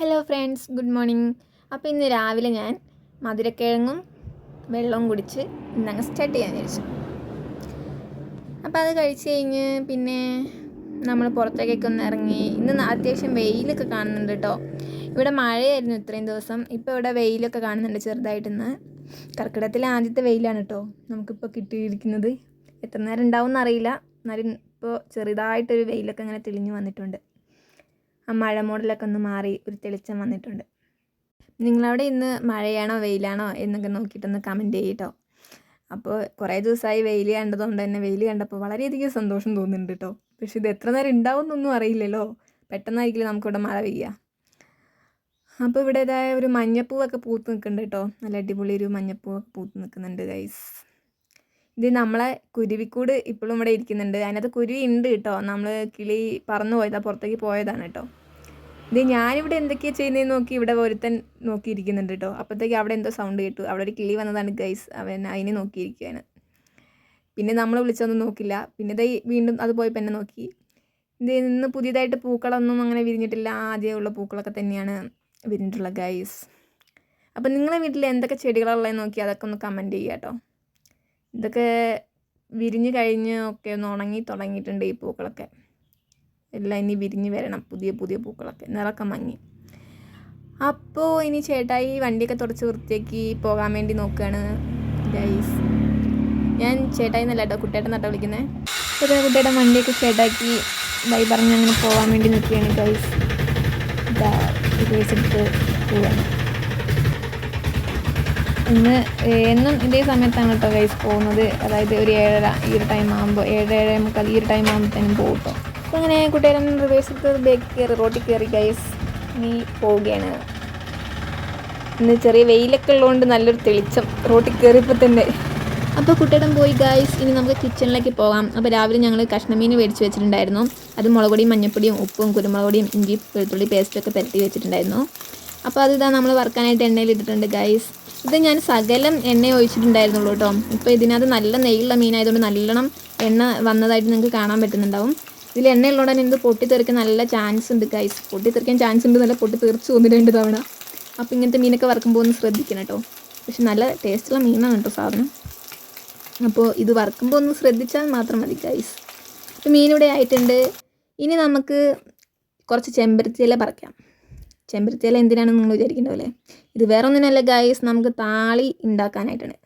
Hello friends good morning അപ്പോൾ ഇന്ന് രാവിലെ ഞാൻ മധുരക്കിഴങ്ങും വെള്ളവും കുടിച്ച് ഇന്നങ്ങ് സ്റ്റാർട്ട് ചെയ്യാൻ വിചാരിച്ചു. അപ്പോൾ അത് കഴിച്ച് കഴിഞ്ഞ് പിന്നെ നമ്മൾ പുറത്തേക്കൊക്കെ ഒന്ന് ഇറങ്ങി. ഇന്ന് അത്യാവശ്യം വെയിലൊക്കെ കാണുന്നുണ്ട് കേട്ടോ ഇവിടെ മഴയായിരുന്നു ഇത്രയും ദിവസം. ഇപ്പോൾ ഇവിടെ വെയിലൊക്കെ കാണുന്നുണ്ട് ചെറുതായിട്ടിന്ന് കർക്കിടത്തിലെ ആദ്യത്തെ വെയിലാണ് കേട്ടോ നമുക്കിപ്പോൾ കിട്ടിയിരിക്കുന്നത്. എത്ര നേരം ഉണ്ടാവും എന്നറിയില്ല എന്നാലും ഇപ്പോൾ ചെറുതായിട്ടൊരു വെയിലൊക്കെ ഇങ്ങനെ തെളിഞ്ഞു വന്നിട്ടുണ്ട്. ആ മഴ മോഡലൊക്കെ ഒന്ന് മാറി ഒരു തെളിച്ചം വന്നിട്ടുണ്ട്. നിങ്ങളവിടെ ഇന്ന് മഴയാണോ വെയിലാണോ എന്നൊക്കെ നോക്കിയിട്ടൊന്ന് കമന്റ് ചെയ്യട്ടോ. അപ്പോൾ കുറേ ദിവസമായി വെയിൽ കണ്ടതുകൊണ്ട് തന്നെ വെയിൽ കണ്ടപ്പോൾ വളരെയധികം സന്തോഷം തോന്നുന്നുണ്ട് കേട്ടോ പക്ഷെ ഇത് എത്ര നേരം ഉണ്ടാവും എന്നൊന്നും അറിയില്ലല്ലോ. പെട്ടെന്നായിരിക്കില്ല നമുക്കിവിടെ മഴ പെയ്യുക അപ്പോൾ ഇവിടെ ഇതായ ഒരു മഞ്ഞപ്പൂവൊക്കെ പൂത്ത് നിൽക്കുന്നുണ്ട് കേട്ടോ നല്ല അടിപൊളി ഒരു മഞ്ഞപ്പൂവൊക്കെ പൂത്ത് നിൽക്കുന്നുണ്ട് ഗൈസ് ഇത് നമ്മളെ കുരുവിക്കൂട് ഇപ്പോഴും ഇവിടെ ഇരിക്കുന്നുണ്ട്. അതിനകത്ത് കുരുവി ഉണ്ട് കേട്ടോ നമ്മൾ കിളി പറന്നു പോയതാണ് പുറത്തേക്ക് പോയതാണ് കേട്ടോ ഇത് ഞാനിവിടെ എന്തൊക്കെയാണ് ചെയ്യുന്നതെന്ന് നോക്കി ഇവിടെ ഒരുത്തൻ നോക്കിയിരിക്കുന്നുണ്ട് കേട്ടോ അപ്പോഴത്തേക്ക് അവിടെ എന്തോ സൗണ്ട് കേട്ടു. അവിടെ ഒരു കിളി വന്നതാണ് ഗൈസ് അവൻ അതിനെ നോക്കിയിരിക്കുകയാണ് പിന്നെ നമ്മൾ വിളിച്ചൊന്നും നോക്കില്ല. പിന്നെ ഇതായി വീണ്ടും അത് പോയപ്പോൾ എന്നെ നോക്കി. ഇത് ഇന്ന് പുതിയതായിട്ട് പൂക്കളൊന്നും അങ്ങനെ വിരിഞ്ഞിട്ടില്ല. ആദ്യമുള്ള പൂക്കളൊക്കെ തന്നെയാണ് വിരിഞ്ഞിട്ടുള്ള ഗൈസ് അപ്പം നിങ്ങളെ വീട്ടിൽ എന്തൊക്കെ ചെടികളുള്ളതെന്ന് നോക്കി അതൊക്കെ ഒന്ന് കമന്റ് ചെയ്യുക കേട്ടോ ഇതൊക്കെ വിരിഞ്ഞ് കഴിഞ്ഞ് ഒക്കെ ഒന്ന് ഉണങ്ങി തുടങ്ങിയിട്ടുണ്ട് ഈ പൂക്കളൊക്കെ. എല്ലാം ഇനി വിരിഞ്ഞ് വരണം. പുതിയ പുതിയ പൂക്കളൊക്കെ. നിറക്കം മങ്ങി. അപ്പോൾ ഇനി ചേട്ടായി വണ്ടിയൊക്കെ തുടച്ച് വൃത്തിയാക്കി പോകാൻ വേണ്ടി നോക്കുകയാണ് ഗൈസ് ഞാൻ ചേട്ടായി എന്നല്ല കേട്ടോ കുട്ടേട്ടൻ നട്ടോ വിളിക്കുന്നത് അപ്പോൾ കുട്ടേട്ടൻ വണ്ടിയൊക്കെ ചേട്ടാക്കി ബൈ പറഞ്ഞ് അങ്ങനെ പോകാൻ വേണ്ടി നിൽക്കുകയാണ് ഗൈസ് ഇതാ പോവാണ്. ഇന്ന് എന്നും ഇതേ സമയത്താണ് കേട്ടോ ഗൈസ് പോകുന്നത്. അതായത് ഒരു ഏഴര ഈ ഒരു ടൈം ആകുമ്പോൾ ഏഴര ഏഴ് മുക്കാൽ ഈ ഒരു ടൈം ആകുമ്പോഴത്തേനും പോകും കേട്ടോ. അപ്പോൾ അങ്ങനെ കൂട്ടുകാരൻ റിവേഴ്സ് എടുത്ത് ബേക്ക് കയറി റോട്ടിൽ കയറി ഗൈസ് നീ പോവുകയാണ്. ഇന്ന് ചെറിയ വെയിലൊക്കെ ഉള്ളതുകൊണ്ട് നല്ലൊരു തെളിച്ചം റോട്ടിൽ കയറിയപ്പോൾ തന്നെ. അപ്പോൾ കുട്ടിയുടെ പോയി ഗായ്സ് ഇനി നമുക്ക് കിച്ചണിലേക്ക് പോകാം. അപ്പോൾ രാവിലെ ഞങ്ങൾ കഷ്ണമീൻ മേടിച്ച് വെച്ചിട്ടുണ്ടായിരുന്നു. അത് മുളക് പൊടിയും മഞ്ഞപ്പൊടിയും ഉപ്പും കുരുമുളക് പൊടിയും ഇഞ്ചി വെളുത്തുള്ളി പേസ്റ്റൊക്കെ പരത്തി വെച്ചിട്ടുണ്ടായിരുന്നു. അപ്പോൾ അത് ഇതാ നമ്മൾ വറുക്കാനായിട്ട് എണ്ണയിൽ ഇട്ടിട്ടുണ്ട് ഗൈസ് ഇത് ഞാൻ സകലം എണ്ണ ഒഴിച്ചിട്ടുണ്ടായിരുന്നുള്ളൂ കേട്ടോ. ഇപ്പോൾ ഇതിനകത്ത് നല്ല നെയ്യുള്ള മീനായതുകൊണ്ട് നല്ലോണം എണ്ണ വന്നതായിട്ട് നിങ്ങൾക്ക് കാണാൻ പറ്റുന്നുണ്ടാവും. ഇതിൽ എണ്ണയുള്ളതുകൊണ്ട് തന്നെ ഇത് പൊട്ടിത്തെറിക്കാൻ നല്ല ചാൻസ് ഉണ്ട് ഗൈസ് പൊട്ടിത്തെറിക്കാൻ ചാൻസ് ഉണ്ട് നല്ല പൊട്ടി തെറിച്ച് ഒന്ന് രണ്ട് തവണ. അപ്പോൾ ഇങ്ങനത്തെ മീനൊക്കെ വറുക്കുമ്പോൾ ഒന്ന് ശ്രദ്ധിക്കണം കേട്ടോ പക്ഷെ നല്ല ടേസ്റ്റുള്ള മീനാണ് കേട്ടോ സാധനം. അപ്പോൾ ഇത് വറുക്കുമ്പോൾ ഒന്ന് ശ്രദ്ധിച്ചാൽ മാത്രം മതി ഗൈസ് അപ്പോൾ മീനിവിടെ ആയിട്ടുണ്ട്. ഇനി നമുക്ക് കുറച്ച് ചെമ്പരത്തിയില പറക്കാം. പറിക്കാം ചെമ്പരത്തി എന്തിനാണെന്ന് നിങ്ങൾ വിചാരിക്കേണ്ടല്ലേ ഇത് വേറെ ഒന്നിനല്ല ഗൈസ് നമുക്ക് താളി ഉണ്ടാക്കാനായിട്ടാണ്.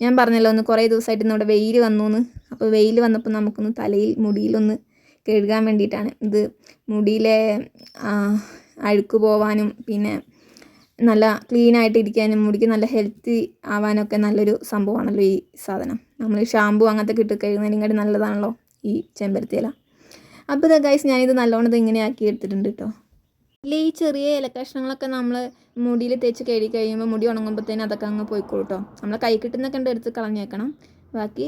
ഞാൻ പറഞ്ഞല്ലോ ഒന്ന് കുറേ ദിവസമായിട്ട് നമ്മുടെ വെയിൽ വന്നു എന്ന്. അപ്പോൾ വെയിൽ വന്നപ്പോൾ നമുക്കൊന്ന് തലയിൽ മുടിയിലൊന്ന് കഴുകാൻ വേണ്ടിയിട്ടാണ്. ഇത് മുടിയിലെ അഴുക്ക് പോവാനും പിന്നെ നല്ല ക്ലീൻ ആയിട്ട് ഇരിക്കാനും മുടിക്ക് നല്ല ഹെൽത്തി ആവാനൊക്കെ നല്ലൊരു സംഭവമാണല്ലോ ഈ സാധനം. നമ്മൾ ഷാമ്പു അങ്ങനത്തെ കിട്ടി കഴിയുന്നതിനെക്കാട്ടി നല്ലതാണല്ലോ ഈ ചെമ്പരത്തി ഇല അപ്പോൾ ഇത് ഗൈസ് ഞാനിത് നല്ലോണം ഇങ്ങനെ ആക്കി എടുത്തിട്ടുണ്ട് കേട്ടോ ഇല്ല ഈ ചെറിയ ഇലക്കഷ്ണങ്ങളൊക്കെ നമ്മൾ മുടിയിൽ തേച്ച് കഴുകി കഴിയുമ്പോൾ മുടി ഉണങ്ങുമ്പോഴത്തേനും അതൊക്കെ അങ്ങ് പോയിക്കോളൂ കേട്ടോ നമ്മൾ കൈ കിട്ടുന്നൊക്കെ ഉണ്ട് എടുത്ത് കളഞ്ഞേക്കണം. ബാക്കി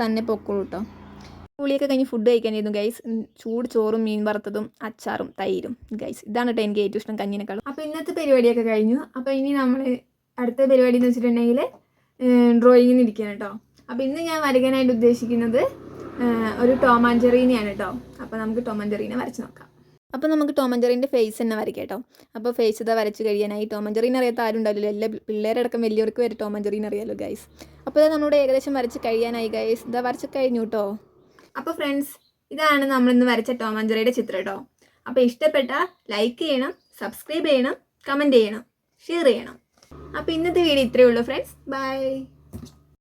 തന്നെ പൊക്കോളൂ കേട്ടോ പുളിയൊക്കെ കഴിഞ്ഞ് ഫുഡ് കഴിക്കാനായിരുന്നു ഗൈസ് ചൂട് ചോറും മീൻ വറുത്തതും അച്ചാറും തൈരും ഗൈസ് ഇതാണ് കേട്ടോ എനിക്ക് ഏറ്റവും ഇഷ്ടം കഞ്ഞിനെക്കാളും. അപ്പോൾ ഇന്നത്തെ പരിപാടിയൊക്കെ കഴിഞ്ഞു. അപ്പോൾ ഇനി നമ്മൾ അടുത്ത പരിപാടി എന്ന് വെച്ചിട്ടുണ്ടെങ്കിൽ ഡ്രോയിങ്ങിന് ഇരിക്കുകയാണ് കേട്ടോ അപ്പോൾ ഇന്ന് ഞാൻ വരയ്ക്കാനായിട്ട് ഉദ്ദേശിക്കുന്നത് ഒരു ടോമാഞ്ചെറീനെയാണ് കേട്ടോ അപ്പോൾ നമുക്ക് ടോമാഞ്ചെറീനെ വരച്ച് നോക്കാം. അപ്പോൾ നമുക്ക് ടോമഞ്ചെറീന്റെ ഫേസ് തന്നെ വരയ്ക്കാം കേട്ടോ അപ്പോൾ ഫേസ് ഇതാ വരച്ച് കഴിയാനായി. ടോമഞ്ചെറീൻ അറിയാത്ത ആരും ഉണ്ടാവില്ല എല്ലാ പിള്ളേരടക്കം വലിയവർക്ക് വരെ ടോമഞ്ചെറീൻ അറിയാലോ ഗൈസ് അപ്പോൾ ഇതാ നമ്മുടെ ഏകദേശം വരച്ച് കഴിയാനായി ഗൈസ് ഇതാ വരച്ച് കഴിഞ്ഞു കേട്ടോ അപ്പോൾ ഫ്രണ്ട്സ് ഇതാണ് നമ്മൾ ഇന്ന് വരച്ച ടോമഞ്ചെറിയുടെ ചിത്രം കേട്ടോ അപ്പോൾ ഇഷ്ടപ്പെട്ട ലൈക്ക് ചെയ്യണം സബ്സ്ക്രൈബ് ചെയ്യണം കമന്റ് ചെയ്യണം ഷെയർ ചെയ്യണം. അപ്പോൾ ഇന്നത്തെ വീഡിയോ ഇത്രയേ ഉള്ളൂ ഫ്രണ്ട്സ് ബൈ